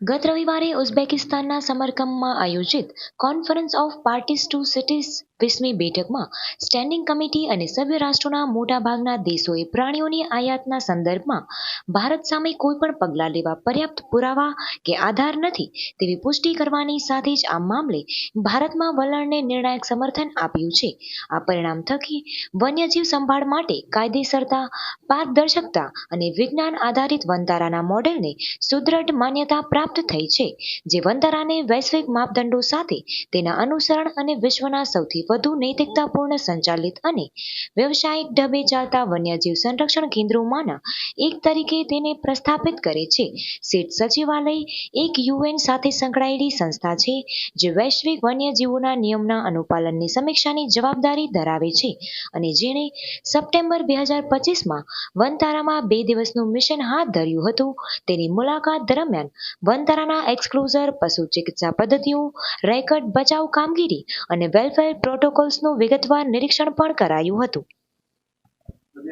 ગત રવિવારે ઉઝબેકિસ્તાનના સમરકમમાં આયોજિત conference of parties to CITES વીસમી બેઠકમાં સ્ટેન્ડિંગ કમિટી અને સભ્ય રાષ્ટ્રોના મોટાભાગના દેશોએ પ્રાણીઓની આયાતના સંદર્ભમાં ભારત સામે કોઈપણ પગલાં લેવા પર્યાપ્ત પુરાવા કે આધાર નથી તેવી પુષ્ટિ કરવાની સાથે જ આ મામલે ભારતમાં વલણને નિર્ણાયક સમર્થન આપ્યું છે. આ પરિણામ થકી વન્યજીવ સંભાળ માટે કાયદેસરતા, પારદર્શકતા અને વિજ્ઞાન આધારિત વનતારાના મોડેલને સુદૃઢ માન્યતા પ્રાપ્ત થઈ છે. જે વંદરાને વૈશ્વિક માપદંડો સાથે તેના અનુસરણ અને વિશ્વના સૌથી વધુ નૈતિકતાપૂર્ણ સંચાલિત અને વ્યવસાયિક ઢબે ચાલતા વન્યજીવ સંરક્ષણ કેન્દ્રોમાંના એક તરીકે તેને પ્રસ્થાપિત કરે છે. સીટ સચિવાલય એક યુએન સાથે સંકળાયેલી સંસ્થા છે, જે વૈશ્વિક વન્યજીવોના નિયમના અનુપાલનની સમીક્ષાની જવાબદારી ધરાવે છે અને જેણે સપ્ટેમ્બર બે હજાર પચીસમાં વનતારામાં બે દિવસનું મિશન હાથ ધર્યું હતું. તેની મુલાકાત દરમિયાન વનતારાના એક્સક્લુઝર, પશુ ચિકિત્સા પદ્ધતિઓ, રેકર્ડ બચાવ કામગીરી અને વેલફેર પ્રોટોકોલ્સનું વિગતવાર નિરીક્ષણ પણ કરાયું હતું.